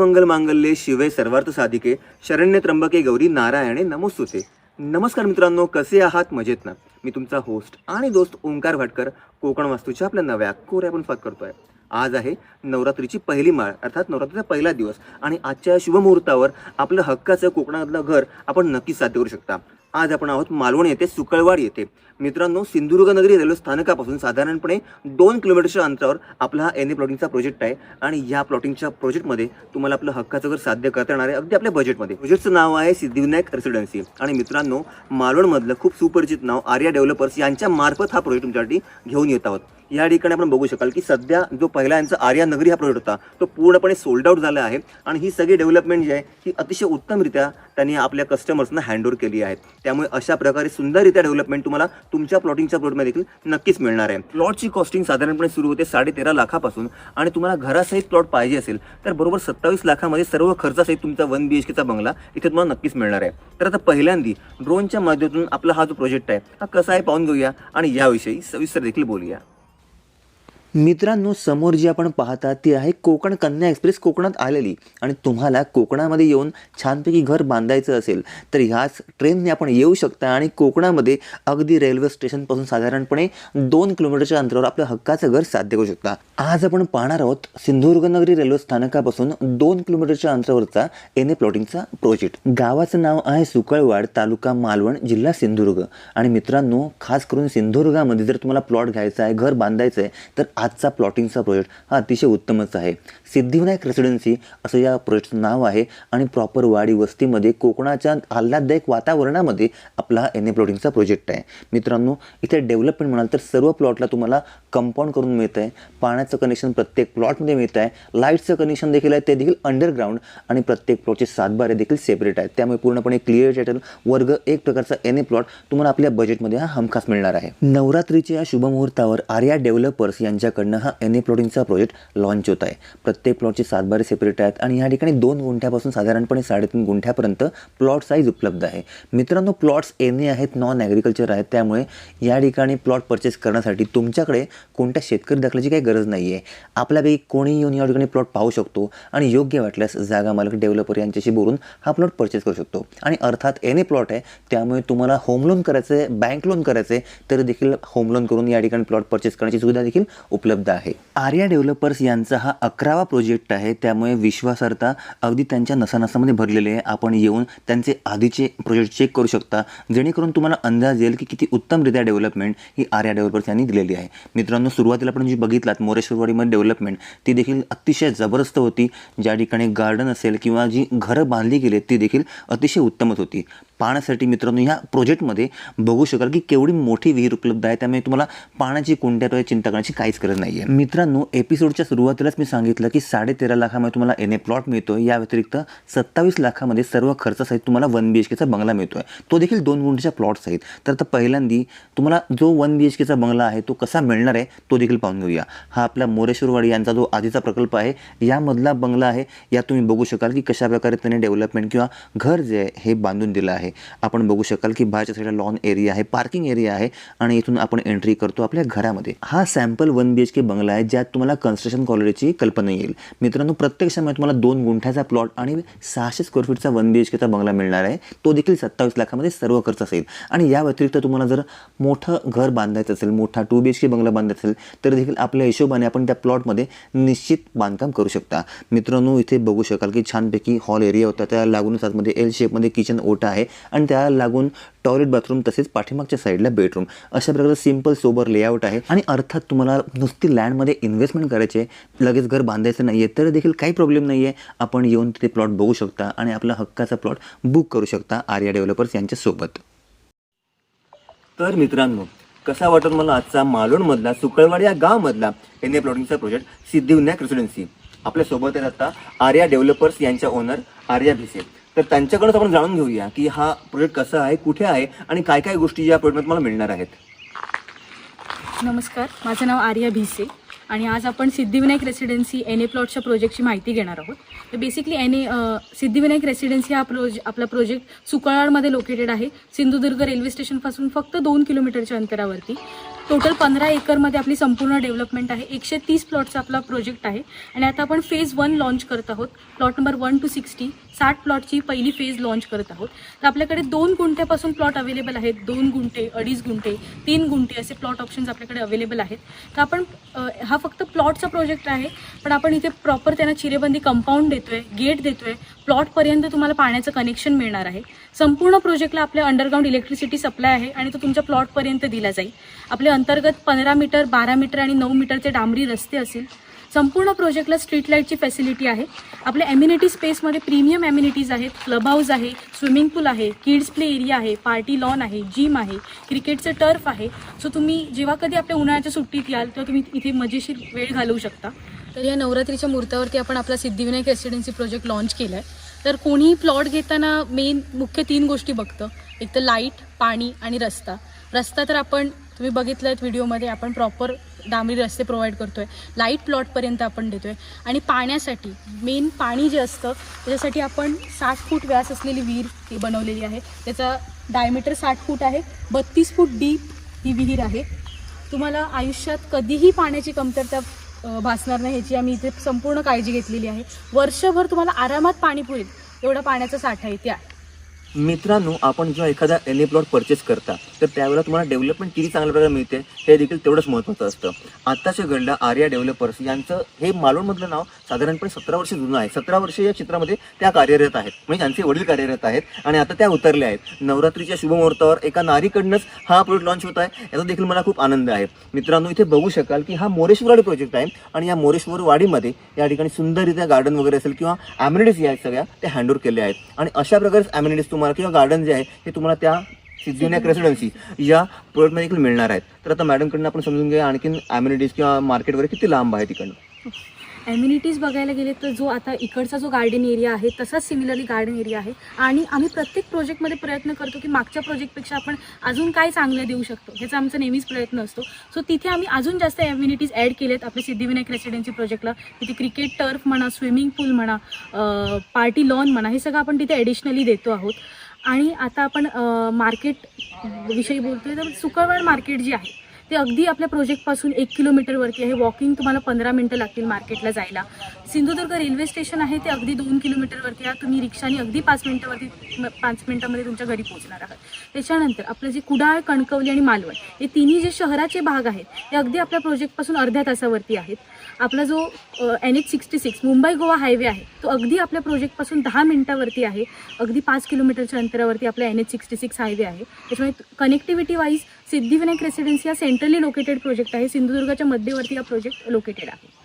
सर्व मंगल मांगल्ये शिवे सर्वार्थ साधिके शरण्य त्र्यंबके गौरी नारायणे नमोस्तुते. नमस्कार मित्रांनो कसे आहात? मजेत ना? मी तुमचा होस्ट आणि दोस्त ओंकार भाटकर कोकण वास्तूच्या आपल्या नव्या कोऱ्या पण फात करतोय. आज आहे नवरात्रीची पहिली माळ अर्थात नवरात्रीचा पहिला दिवस. आणि आजच्या शुभमुहूर्तावर आपलं हक्काचं कोकणातलं घर आपण नक्कीच साध्य करू शकता. आज आपण आहोत मालवण येथे सुकळवाड येथे. मित्रांनो सिंधुदुर्ग नगरी रेल्वे स्थानकापासून साधारणपणे दोन किलोमीटरच्या अंतरावर आपला हा एन ए प्लॉटिंगचा प्रोजेक्ट आहे. आणि या प्लॉटिंगच्या प्रोजेक्टमध्ये तुम्हाला आपलं हक्काचं घर साध्य करता येणार आहे अगदी आपल्या बजेटमध्ये प्रोजेक्टचं नाव आहे सिद्धिविनायक रेसिडेन्सी आणि मित्रांनो मालवणमधलं खूप सुपरिचित नाव आर्या डेव्हलपर्स यांच्या मार्फत हा प्रोजेक्ट तुमच्यासाठी घेऊन येत आहोत. या ठिकाणी आपण बघू शकाल की सध्या जो पहिला यांचा आर्या नगरी हा प्रोजेक्ट होता तो पूर्णपणे सोल्ड आउट झाला आहे आणि ही सगळी डेव्हलपमेंट जी आहे ही अतिशय उत्तमरित्या त्यांनी आपल्या कस्टमर्सना हँडओव्हर केली आहे. त्यामुळे अशा प्रकारे सुंदररित्या डेव्हलपमेंट तुम्हाला तुमच्या प्लॉटिंगच्या प्लॉटमध्ये देखील नक्कीच मिळणार आहे. प्लॉटची कॉस्टिंग साधारणपणे सुरू होते साडे तेरा लाखापासून आणि तुम्हाला घरासहित प्लॉट पाहिजे असेल तर बरोबर सत्तावीस लाखामध्ये सर्व खर्चासहित तुमचा वन बी एच केचा बंगला इथे तुम्हाला नक्कीच मिळणार आहे. तर आता पहिल्यांदी ड्रोनच्या माध्यमातून आपला हा जो प्रोजेक्ट आहे हा कसा आहे पाहून घेऊया आणि याविषयी सविस्तर देखील बोलूया. मित्रांनो समोर जी आपण पाहता ती आहे कोकण कन्या एक्सप्रेस. कोकणात आलेली. आणि तुम्हाला कोकणामध्ये येऊन छानपैकी घर बांधायचं असेल तर ह्याच ट्रेनने आपण येऊ शकता. आणि कोकणामध्ये अगदी रेल्वे स्टेशनपासून साधारणपणे दोन किलोमीटरच्या अंतरावर आपलं हक्काचं घर साध्य करू शकता. आज आपण पाहणार आहोत सिंधुदुर्गनगरी रेल्वे स्थानकापासून दोन किलोमीटरच्या अंतरावरचा एन ए प्लॉटिंगचा प्रोजेक्ट. गावाचं नाव आहे सुकळवाड तालुका मालवण जिल्हा सिंधुदुर्ग. आणि मित्रांनो खास करून सिंधुदुर्गामध्ये जर तुम्हाला प्लॉट घ्यायचा आहे घर बांधायचं आहे तर आजचा प्लॉटिंगचा प्रोजेक्ट हा अतिशय उत्तमच आहे. सिद्धिविनायक रेसिडेन्सी असं या प्रोजेक्टचं नाव आहे आणि प्रॉपर वाडी वस्तीमध्ये कोकणाच्या आल्हाददायक वातावरणामध्ये आपला एन ए प्लॉटिंगचा प्रोजेक्ट आहे. मित्रांनो इथे डेव्हलपमेंट म्हणाल तर सर्व प्लॉटला तुम्हाला कंपाऊंड करून मिळतं आहे पाण्याचं कनेक्शन प्रत्येक प्लॉटमध्ये मिळतं आहे लाईटचं कनेक्शन देखील आहे ते देखील अंडरग्राऊंड आणि प्रत्येक प्लॉटचे सातबारे देखील सेपरेट आहेत. त्यामुळे पूर्णपणे क्लिअर टायटल वर्ग एक प्रकारचा एन ए प्लॉट तुम्हाला आपल्या बजेटमध्ये हा हमखास मिळणार आहे. नवरात्रीच्या या शुभमुहूर्तावर आर्या डेव्हलपर्स यांच्याकडनं हा एन ए प्लॉटिंगचा प्रोजेक्ट लॉन्च होत आहे. प्रत्येक प्लॉटचे सातबारे सेपरेट आहेत आणि या ठिकाणी दोन गुंठ्यापासून साधारणपणे साडेतीन गुंठ्यापर्यंत प्लॉट साईज उपलब्ध आहे. मित्रांनो प्लॉट्स एन ए आहेत नॉन ॲग्रिकल्चर आहेत. त्यामुळे या ठिकाणी प्लॉट परचेस करण्यासाठी तुमच्याकडे कोणत्या शेतकरी दाखल्याची काही गरज नाही आहे आपल्यापैकी कोणी येऊन या ठिकाणी प्लॉट पाहू शकतो आणि योग्य वाटल्यास जागा मालक डेव्हलपर यांच्याशी बोलून हा प्लॉट परचेस करू शकतो. आणि अर्थात एन ए प्लॉट आहे त्यामुळे तुम्हाला होम लोन करायचं आहे बँक लोन करायचं आहे तर देखील होम लोन करून या ठिकाणी प्लॉट परचेस करण्याची सुविधा देखील उपलब्ध आहे. आर्या डेव्हलपर्स यांचा हा अकरावा प्रोजेक्ट आहे त्यामुळे विश्वासार्हता अगदी त्यांच्या नसानसामध्ये भरलेले आहे. आपण येऊन त्यांचे आधीचे प्रोजेक्ट चेक करू शकता. जेणेकरून तुम्हाला अंदाज येईल की किती उत्तमरित्या डेव्हलपमेंट ही आर्या डेव्हलपर्स यांनी दिलेली आहे. मित्रांनो सुरुवातीला आपण जी बघितलात मोरेश्वरवाडीमध्ये डेव्हलपमेंट ती देखील अतिशय जबरदस्त होती. ज्या ठिकाणी गार्डन असेल किंवा जी घरं बांधली गेली ती देखील अतिशय उत्तमच होती. पाण्यासाठी मित्रांनो ह्या प्रोजेक्टमध्ये बघू शकाल की केवढी मोठी विहीर उपलब्ध आहे. त्यामुळे तुम्हाला पाण्याची कोणत्या चिंता करण्याची काहीच गरज नाही आहे मित्रांनो एपिसोडच्या सुरुवातीलाच मी सांगितलं की साडे तेरा लाखामध्ये तुम्हाला एन ए प्लॉट मिळतो या व्यतिरिक्त सत्तावीस लाखामध्ये सर्व खर्चासहित तुम्हाला वन बी एच केचा बंगला मिळतो आहे तो देखील दोन गुंठ्याच्या प्लॉट्स आहेत. तर आता पहिल्यांदी तुम्हाला जो वन बी एच केचा बंगला आहे तो कसा मिळणार आहे तो देखील पाहून घेऊया. हा आपला मोरेश्वरवाडी यांचा जो आधीचा प्रकल्प आहे यामधला बंगला आहे. या तुम्ही बघू शकाल की कशा प्रकारे त्याने डेव्हलपमेंट किंवा घर जे आहे हे बांधून दिलं आहे. आपण बघू शकाल की बाहेरच्या साईडला लॉन एरिया आहे पार्किंग एरिया आहे आणि इथून आपण एंट्री करतो आपल्या घरामध्ये. हा sample one B H K बंगला आहे ज्यात तुम्हाला कन्स्ट्रक्शन क्वालिटीची कल्पना येईल. मित्रांनो प्रत्येक म्हणजे तुम्हाला दोन गुंठ्याचा प्लॉट आणि सहाशे स्क्वेअर फीटचा वन बी एच केचा बंगला मिळणार आहे. तो देखील सत्तावीस लाखामध्ये सर्व खर्च असेल. आणि या व्यतिरिक्त तुम्हाला जर मोठं घर बांधायचं असेल मोठा टू बी एच के बंगला बांधायचा असेल तर देखील आपल्या हिशोबाने आपण त्या प्लॉटमध्ये निश्चित बांधकाम करू शकता. मित्रांनो इथे बघू शकाल की छानपैकी हॉल एरिया होता. त्या लागूनच आतमध्ये एल शेपमध्ये किचन ओटा आहे. आणि त्याला लागून टॉयलेट बाथरूम तसेच पाठीमागच्या साईडला बेडरूम अशा प्रकारचं सिंपल सोबर लेआउट आहे. आणि अर्थात तुम्हाला नुसती लँडमध्ये इन्व्हेस्टमेंट करायचे लगेच घर बांधायचं नाही आहे तर देखील काही प्रॉब्लेम नाही आहे आपण येऊन तिथे प्लॉट बघू शकता आणि आपला हक्काचा प्लॉट बुक करू शकता आर्या डेव्हलपर्स यांच्यासोबत तर मित्रांनो कसा वाटत मला आजचा मालवणमधला सुकळवाड या गावामधला एन ए प्लॉटिंगचा प्रोजेक्ट सिद्धिविनायक रेसिडेन्सी आपल्यासोबत आहेत आता आर्या डेव्हलपर्स यांच्या ओनर आर्या भिसे. तर त्यांच्याकडून आपण जाणून घेऊया की हा प्रोजेक्ट कसा आहे कुठे आहे आणि काय काय गोष्टी या प्रोजेक्टमध्ये तुम्हाला मिळणार आहेत. नमस्कार माझं नाव आर्या भिसे आणि आज आपण सिद्धिविनायक रेसिडेन्सी एन ए प्लॉटच्या प्रोजेक्टची माहिती घेणार आहोत. तर basically N A Siddhivinayak residency हा प्रोज आपला प्रोजेक्ट सुकळाडमध्ये लोकेटेड आहे. सिंधुदुर्ग रेल्वे स्टेशनपासून फक्त दोन किलोमीटरच्या अंतरावरती. टोटल पंधरा एकरमध्ये आपली संपूर्ण डेव्हलपमेंट आहे. एकशे तीस प्लॉटचा आपला प्रोजेक्ट आहे. आणि आता आपण फेज वन लॉन्च करत आहोत. Plot number one two sixty साठ प्लॉटची पहिली फेज लॉन्च करत आहोत. तर आपल्याकडे दोन गुंठ्यापासून प्लॉट अवेलेबल आहेत. दोन गुंठे अडीच गुंठे तीन गुंठे असे प्लॉट ऑप्शन्स आपल्याकडे अवेलेबल आहेत. तर आपण हा फक्त प्लॉटचा प्रोजेक्ट आहे पण आपण इथे प्रॉपर त्यांना चिरेबंदी कंपाऊंड देतोय गेट देतोय. प्लॉटपर्यंत तुम्हाला पाण्याचं कनेक्शन मिळणार आहे. संपूर्ण प्रोजेक्टला आपल्या अंडरग्राऊंड इलेक्ट्रिसिटी सप्लाय आहे आणि तो तुमच्या प्लॉटपर्यंत दिला जाईल. आपले अंतर्गत पंधरा मीटर बारा मीटर आणि नऊ मीटरचे डांबरी रस्ते असेल. संपूर्ण प्रोजेक्टला स्ट्रीट लाईटची फॅसिलिटी आहे. आपल्या एम्युनिटी स्पेसमध्ये प्रीमियम एम्युनिटीज आहेत. क्लब हाऊस आहे स्विमिंग पूल आहे किड्स प्ले एरिया आहे पार्टी लॉन आहे जिम आहे क्रिकेटचं टर्फ आहे. सो तुम्ही जेव्हा कधी आपल्या उन्हाळ्याच्या सुट्टीत याल तेव्हा तुम्ही इथे मजेशीर वेळ घालवू शकता. तर या नवरात्रीच्या मुहूर्तावरती आपण आपला सिद्धिविनायक रेसिडेन्सी प्रोजेक्ट लॉन्च केला आहे तर कोणीही प्लॉट घेताना मेन मुख्य तीन गोष्टी बघतं. एक तर लाइट पाणी आणि रस्ता. रस्ता तर आपण तुम्ही बघितलं आहेत व्हिडिओमध्ये आपण प्रॉपर डांबरी रस्ते प्रोव्हाइड करतोय. लाइट प्लॉटपर्यंत आपण देतोय. आणि पाण्यासाठी मेन पाणी जे असतं त्याच्यासाठी आपण साठ फूट व्यास असलेली विहीर ती बनवलेली आहे. त्याचा डायमीटर साठ फूट आहे. बत्तीस फूट डीप ही विहीर आहे. तुम्हाला आयुष्यात कधीही पाण्याची कमतरता भासणार नाही. ह्याची आम्ही इथे संपूर्ण काळजी घेतलेली आहे. वर्षभर तुम्हाला आरामात पाणी पुरेल. एवढा पाण्याचा साठा इथे आहे. मित्रांनो आपण जेव्हा एखादा एन ए प्लॉट परचेस करता तर त्यावेळेला तुम्हाला डेव्हलपमेंट किती चांगल्या प्रकारे मिळते हे देखील तेवढंच महत्त्वाचं असतं. आत्ताच्या घडलं आर्या डेव्हलपर्स यांचं हे मालवणमधलं नाव साधारणपणे सतरा वर्ष जुनं आहे. सतरा वर्ष या क्षेत्रामध्ये त्या कार्यरत आहेत. म्हणजे त्यांचे वडील कार्यरत आहेत आणि आता त्या उतरल्या आहेत. नवरात्रीच्या शुभमुहूर्तावर एका नारीकडनंच हा प्रोजेक्ट लॉन्च होत आहे. याचा देखील मला खूप आनंद आहे. मित्रांनो इथे बघू शकाल की हा मोरेश्वरवाडी प्रोजेक्ट आहे आणि या मोरेश्वर वाडीमध्ये या ठिकाणी सुंदररित्या गार्डन वगैरे असेल किंवा ॲम्युनिटीज या सगळ्या त्या हँडओव्हर केल्या आहेत. आणि अशा प्रकारे ॲम्युनिटीज तुम्हाला किंवा गार्डन जे आहे हे तुम्हाला त्या सिद्धिविनायक रेसिडेन्सी या प्रोडक्टमध्ये देखील मिळणार आहेत. तर आता मॅडमकडनं आपण समजून घ्या आणखीन ॲम्युनिटीज किंवा मार्केट वगैरे किती लांब आहे तिकडनं? ॲम्युनिटीज बघायला गेले तर जो आता इकडचा जो गार्डन एरिया आहे तसाच सिमिलरली गार्डन एरिया आहे. आणि आम्ही प्रत्येक प्रोजेक्टमध्ये प्रयत्न करतो की मागच्या प्रोजेक्टपेक्षा आपण अजून काय चांगलं देऊ शकतो ह्याचा आमचा नेहमीच प्रयत्न असतो. सो तिथे आम्ही अजून जास्त ॲम्युनिटीज ॲड केलेत. आपल्या सिद्धिविनायक रेसिडेन्सी प्रोजेक्टला तिथे क्रिकेट टर्फ म्हणा स्विमिंग पूल म्हणा पार्टी लॉन म्हणा हे सगळं आपण तिथे ॲडिशनली देतो आहोत. आणि आता आपण मार्केट विषयी बोलतोय तर सुकळवाड मार्केट जी आहे ते अगदी आपल्या प्रोजेक्टपासून एक किलोमीटरवरती आहे. वॉकिंग तुम्हाला पंधरा मिनटं लागतील मार्केटला जायला. सिंधुदुर्ग रेल्वे स्टेशन आहे ते अगदी दोन किलोमीटरवरती आहे. तुम्ही रिक्षाने अगदी पाच मिनटावरती पाच मिनटामध्ये तुमच्या घरी पोहोचणार आहात. त्याच्यानंतर आपलं जे कुडाळ कणकवली आणि मालवण हे तिन्ही जे शहराचे भाग आहेत ते अगदी आपल्या प्रोजेक्टपासून अर्ध्या तासावरती आहेत. आपला जो N H sixty six Mumbai Goa highway आहे तो अगदी आपल्या प्रोजेक्टपासून दहा मिनटावरती आहे. अगदी पाच किलोमीटरच्या अंतरावरती आपला N H sixty six highway आहे. त्याच्यामुळे कनेक्टिव्हिटी वाईज सिद्धिविनायक रेसिडेन्सी हा सेंट्रली लोकेटेड प्रोजेक्ट आहे. सिंधुदुर्गाच्या मध्यवर्ती हा प्रोजेक्ट लोकेटेड आहे.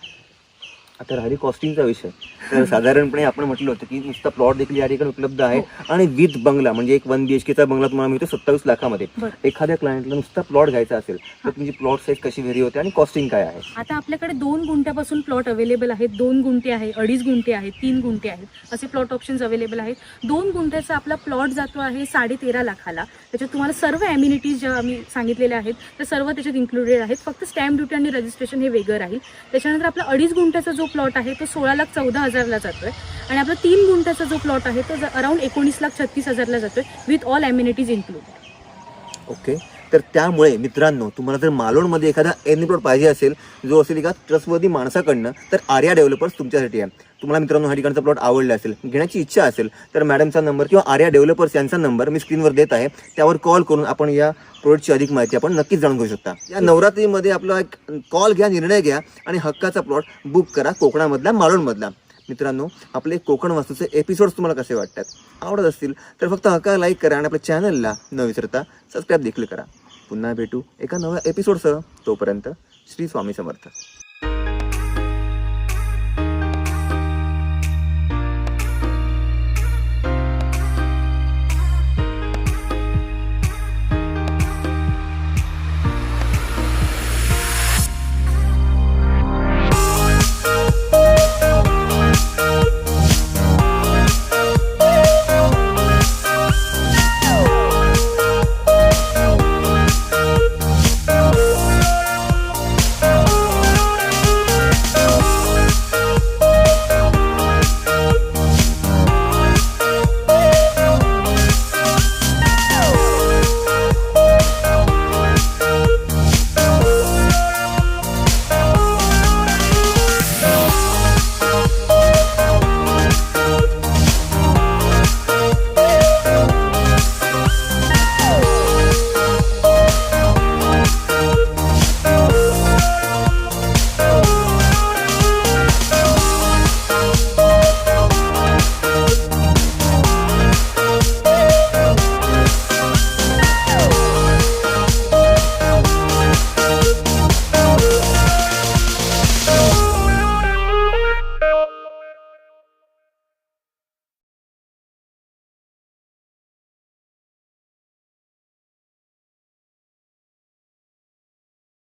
आता राहिली कॉस्टिंगचा विषय. तर साधारणपणे आपण म्हटलं होतं की नुसता प्लॉट देखील या ठिकाणी उपलब्ध आहे. आणि विथ बंगला म्हणजे एक वन बी एच केचा बंगला तुम्हाला मिळतो सत्तावीस लाखामध्ये. एखाद्या क्लायंटला नुसता प्लॉट घ्यायचा असेल तर तुमची प्लॉट साईज कशी व्हेरी होते आणि कॉस्टिंग काय आहे? आता आपल्याकडे दोन गुंठ्यापासून प्लॉट अवेलेबल आहेत. दोन गुंठे आहे अडीच गुंठे आहेत तीन गुंठे आहेत. असे प्लॉट ऑप्शन्स अवेलेबल आहेत. दोन गुंठ्याचा आपला प्लॉट जातो आहे साडे तेरा लाखाला. त्याच्यात तुम्हाला सर्व ॲम्युनिटीज ज्या आम्ही सांगितलेल्या आहेत त्या सर्व त्याच्यात इन्क्लुडेड आहेत. फक्त स्टॅम्प ड्युटी आणि रजिस्ट्रेशन हे वेगळं राहील. त्याच्यानंतर आपला अडीच गुंठ्याचा जो प्लॉट आहे तो सोळा लाख चौदा हजारला जातोय. आणि आपला तीन गुंठ्याचा जो प्लॉट आहे तो अराउंड एकोणीस लाख छत्तीस हजारला जातोय with all amenities include okay तर त्यामुळे मित्रांनो तुम्हाला जर मालवणमध्ये एखादा एनी प्लॉट पाहिजे असेल जो असेल एका ट्रस्टवर्दी माणसाकडनं तर आर्या डेव्हलपर्स तुमच्यासाठी आहे. तुम्हाला मित्रांनो हा ठिकाणचा प्लॉट आवडला असेल घेण्याची इच्छा असेल तर मॅडमचा नंबर किंवा आर्या डेव्हलपर्स यांचा नंबर मी स्क्रीनवर देत आहे. त्यावर कॉल करून आपण या प्रोडक्टची अधिक माहिती आपण नक्कीच जाणून घेऊ शकता. या नवरात्रीमध्ये आपला एक कॉल घ्या निर्णय घ्या आणि हक्काचा प्लॉट बुक करा कोकणामधला मालवणमधला मित्रांनो आपले कोकण वास्तूचे एपिसोड्स तुम्हाला कसे वाटतात? आवडत असतील तर फक्त हक्का लाईक करा आणि आपल्या चॅनलला न विसरता सबस्क्राईब देखील करा. पुन्हा भेटू एका नव्या एपिसोडसह तोपर्यंत श्री स्वामी समर्थ.